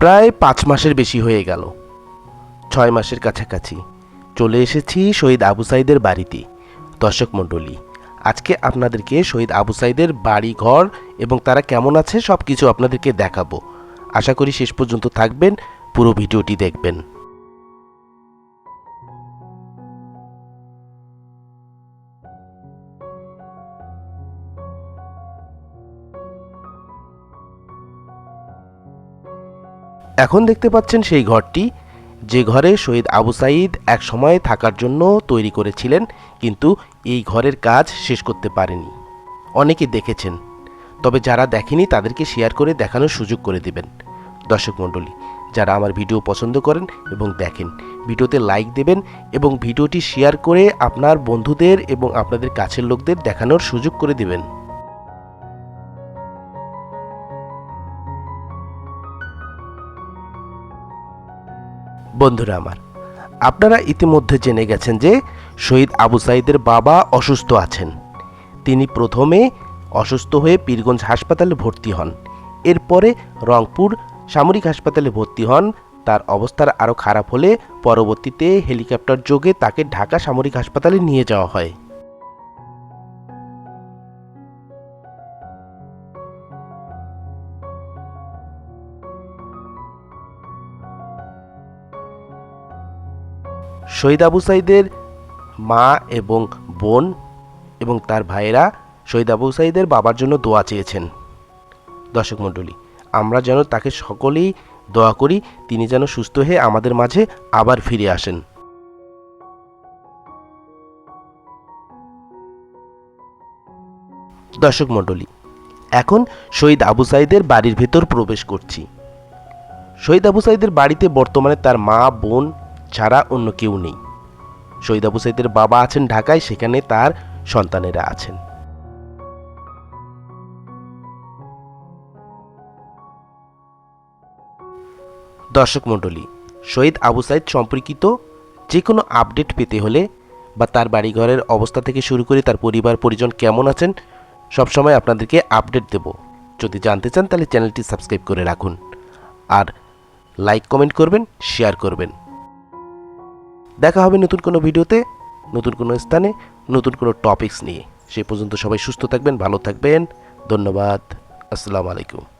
প্রায় পাঁচ মাসের বেশি হয়ে গেল। ছয় মাসের কাছাকাছি চলে এসেছি শহীদ আবু সাইদের বাড়িতে। দর্শক মণ্ডলী, আজকে আপনাদেরকে শহীদ আবু সাইদের বাড়ি, ঘর এবং তারা কেমন আছে সব কিছু আপনাদেরকে দেখাবো। আশা করি শেষ পর্যন্ত থাকবেন, পুরো ভিডিওটি দেখবেন। এখন দেখতে পাচ্ছেন সেই ঘরটি, যে ঘরে শহীদ আবু সাইদ এক সময় থাকার জন্য তৈরি করেছিলেন, কিন্তু এই ঘরের কাজ শেষ করতে পারেনি। অনেকে দেখেছেন, তবে যারা দেখেনি তাদেরকে শেয়ার করে দেখানোর সুযোগ করে দিবেন। দর্শক মণ্ডলী, যারা আমার ভিডিও পছন্দ করেন এবং দেখেন, ভিডিওতে লাইক দেবেন এবং ভিডিওটি শেয়ার করে আপনার বন্ধুদের এবং আপনাদের কাছের লোকদের দেখানোর সুযোগ করে দিবেন। বন্ধুরা আমার, আপনারা ইতিমধ্যে জেনে গেছেন যে শহীদ আবু সাইদের বাবা অসুস্থ আছেন। তিনি প্রথমে অসুস্থ হয়ে পীরগঞ্জ হাসপাতালে ভর্তি হন। এরপরে রংপুর সামরিক হাসপাতালে ভর্তি হন। তার অবস্থার আরও খারাপ হলে পরবর্তীতে হেলিকপ্টার যোগে তাকে ঢাকা সামরিক হাসপাতালে নিয়ে যাওয়া হয়। শহীদ আবু সাইদের মা এবং বোন এবং তার ভাইয়েরা শহীদ আবু সাইদের বাবার জন্য দোয়া চেয়েছেন। দর্শক মণ্ডলী, আমরা যেন তাকে সকলেই দোয়া করি, তিনি যেন সুস্থ হয়ে আমাদের মাঝে আবার ফিরে আসেন। দর্শক মণ্ডলী, এখন শহীদ আবু সাইদের বাড়ির ভেতর প্রবেশ করছি। শহীদ আবু সাইদের বাড়িতে বর্তমানে তার মা, বোন ছাড়া অন্য কেউ নেই। শহীদ আবু সাইদের বাবা আছেন ঢাকায়, সেখানে তার সন্তানেরা আছেন। দর্শক মণ্ডলী, শহীদ আবু সাইদ সম্পর্কিত যে কোনো আপডেট পেতে হলে বা তার বাড়িঘরের অবস্থা থেকে শুরু করে তার পরিবার, পরিজন কেমন আছেন সবসময় আপনাদেরকে আপডেট দেব। যদি জানতে চান তাহলে চ্যানেলটি সাবস্ক্রাইব করে রাখুন। আর লাইক, কমেন্ট করবেন, শেয়ার করবেন। দেখা হবে নতুন কোনো ভিডিওতে, নতুন কোনো স্থানে, নতুন কোনো টপিকস নিয়ে। সেই পর্যন্ত সবাই সুস্থ থাকবেন, ভালো থাকবেন। ধন্যবাদ। আসসালামু আলাইকুম।